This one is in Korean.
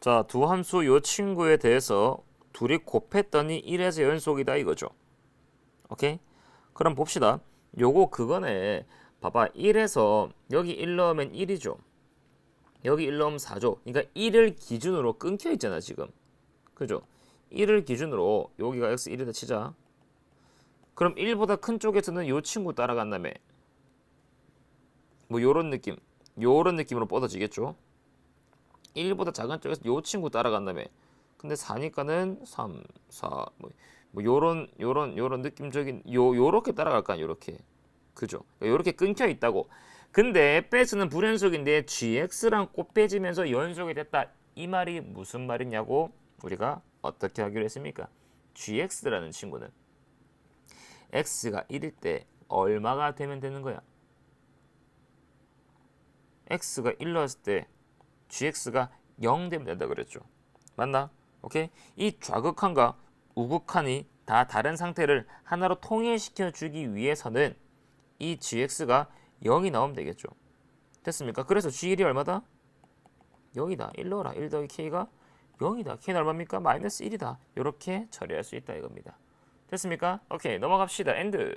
자, 두 함수 요 친구에 대해서 둘이 곱했더니 1에서 연속이다 이거죠. 오케이? 그럼 봅시다. 요거 그거네. 봐봐. 1에서 여기 1 넣으면 1이죠. 여기 1 넣으면 4죠. 그러니까 1을 기준으로 끊겨 있잖아, 지금. 그죠? 1을 기준으로 여기가 x 1이다 치자. 그럼 1보다 큰 쪽에서는 요 친구 따라간다며. 뭐 요런 느낌. 요런 느낌으로 뻗어지겠죠. 1보다 작은 쪽에서 요 친구 따라간다며. 근데 4니까는 3, 4, 뭐, 뭐 요런 요런 요런 느낌적인 요 요렇게 따라갈 거 아니야, 요렇게. 그죠? 요렇게 끊겨 있다고. 근데 빼스는 불연속인데 gx랑 꼭 빼지면서 연속이 됐다. 이 말이 무슨 말이냐고 우리가 어떻게 하기로 했습니까? gx라는 친구는 x가 1일 때 얼마가 되면 되는 거야? x가 1 넣었을 때 gx가 0 되면 된다 그랬죠. 맞나? 오케이? 이 좌극한과 우극한이 다 다른 상태를 하나로 통일시켜 주기 위해서는 이 gx가 0이 나오면 되겠죠. 됐습니까? 그래서 g1이 얼마다? 0이다. 1 넣어라. 1 더하기 k가 0이다. k는 얼마입니까? 마이너스 1이다. 이렇게 처리할 수 있다 이겁니다. 됐습니까? 오케이 넘어갑시다. 엔드.